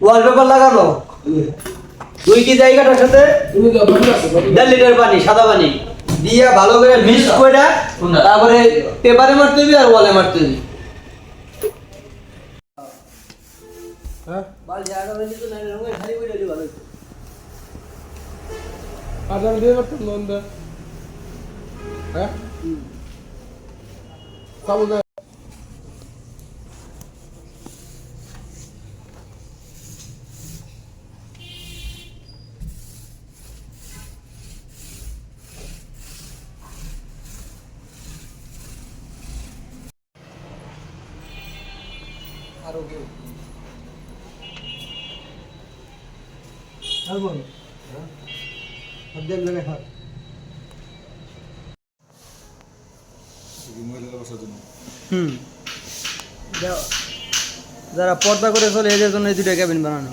Wallpaper লাগানো? দুই কি জায়গাটার সাথে? দেড় লিটার পানি সাদা পানি দিয়ে ভালো করে মিক্স করে তারপরে পেপারে মারতে দিবি আর ওয়ালে মারতে দিবি হ্যাঁ? বাল জায়গা বেশি তো নাই রঙে খালি বইটা দিবি ভালো আর আমি দিয়ে পারতাম না অন্ধ হ্যাঁ বল হাত হুম যারা পর্দা করে চলে এদের জন্য এই দুটো ক্যাবিন বানানো।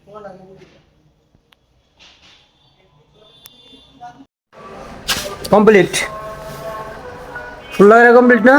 কমপ্লিট ফুল লাগানো কমপ্লিট না